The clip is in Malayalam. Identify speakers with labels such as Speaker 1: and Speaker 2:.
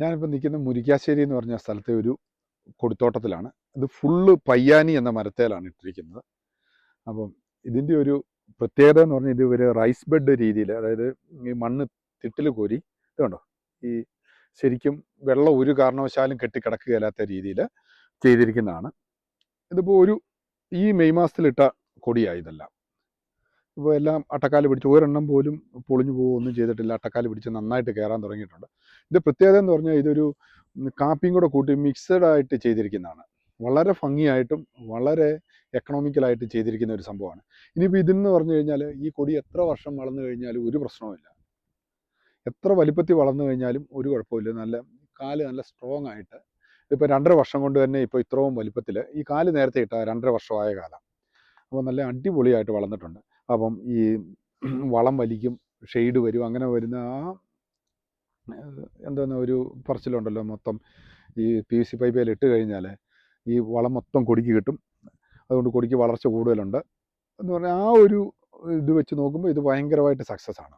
Speaker 1: ഞാനിപ്പോൾ നിൽക്കുന്ന മുരിക്കാശ്ശേരി എന്ന് പറഞ്ഞ സ്ഥലത്തെ ഒരു കൊടുത്തോട്ടത്തിലാണ്. ഇത് ഫുള്ള് പയ്യാനി എന്ന മരത്തേലാണ് ഇട്ടിരിക്കുന്നത്. അപ്പം ഇതിന്റെ ഒരു പ്രത്യേകത എന്ന് പറഞ്ഞാൽ ഇത് ഒരു റൈസ് ബെഡ് രീതിയിൽ അതായത് ഈ മണ്ണ് തിട്ടിൽ കോരി ഇതുണ്ടോ ഈ ശരിക്കും വെള്ളം ഒരു കാരണവശാലും കെട്ടിക്കിടക്കുകയില്ലാത്ത രീതിയിൽ ചെയ്തിരിക്കുന്നതാണ്. ഇതിപ്പോൾ ഒരു ഈ മെയ് മാസത്തിലിട്ട കൊടിയായി ഇതെല്ലാം. ഇപ്പോൾ എല്ലാം അട്ടക്കാലി പിടിച്ച് ഒരെണ്ണം പോലും പൊളിഞ്ഞു പോകുകയൊന്നും ചെയ്തിട്ടില്ല. അട്ടക്കാലി പിടിച്ച് നന്നായിട്ട് കയറാൻ തുടങ്ങിയിട്ടുണ്ട്. ഇത് പ്രത്യേകത എന്ന് പറഞ്ഞാൽ ഇതൊരു കാപ്പിയും കൂടെ കൂട്ടി മിക്സഡ് ആയിട്ട് ചെയ്തിരിക്കുന്നതാണ്. വളരെ ഭംഗിയായിട്ടും വളരെ എക്കണോമിക്കലായിട്ട് ചെയ്തിരിക്കുന്ന ഒരു സംഭവമാണ്. ഇനിയിപ്പോൾ ഇതെന്ന് പറഞ്ഞു കഴിഞ്ഞാൽ ഈ കൊടി എത്ര വർഷം വളർന്നു കഴിഞ്ഞാലും ഒരു പ്രശ്നവുമില്ല എത്ര വലിപ്പത്തിൽ വളർന്നു കഴിഞ്ഞാലും ഒരു കുഴപ്പമില്ല നല്ല കാൽ നല്ല സ്ട്രോങ് ആയിട്ട്. ഇപ്പോൾ രണ്ടര വർഷം കൊണ്ട് തന്നെ ഇപ്പോൾ ഇത്രയും വലിപ്പത്തിൽ ഈ കാൽ നേരത്തെ ഇട്ട രണ്ടര വർഷമായ കാലം. അപ്പോൾ നല്ല അടിപൊളിയായിട്ട് വളർന്നിട്ടുണ്ട്. അപ്പം ഈ വളം വലിക്കും ഷെയ്ഡ് വരും അങ്ങനെ വരുന്ന ആ എന്താണ് ഒരു പറച്ചിലുണ്ടല്ലോ മൊത്തം. ഈ പി സി പൈപ്പിൽ ഇട്ട് കഴിഞ്ഞാൽ ഈ വളം മൊത്തം കൊടിക്ക് കിട്ടും. അതുകൊണ്ട് കൊടിക്ക് വളർച്ച കൂടുതലുണ്ട്. എന്ന് പറഞ്ഞാൽ ആ ഒരു ഇത് വെച്ച് നോക്കുമ്പോൾ ഇത് ഭയങ്കരമായിട്ട് സക്സസ് ആണ്.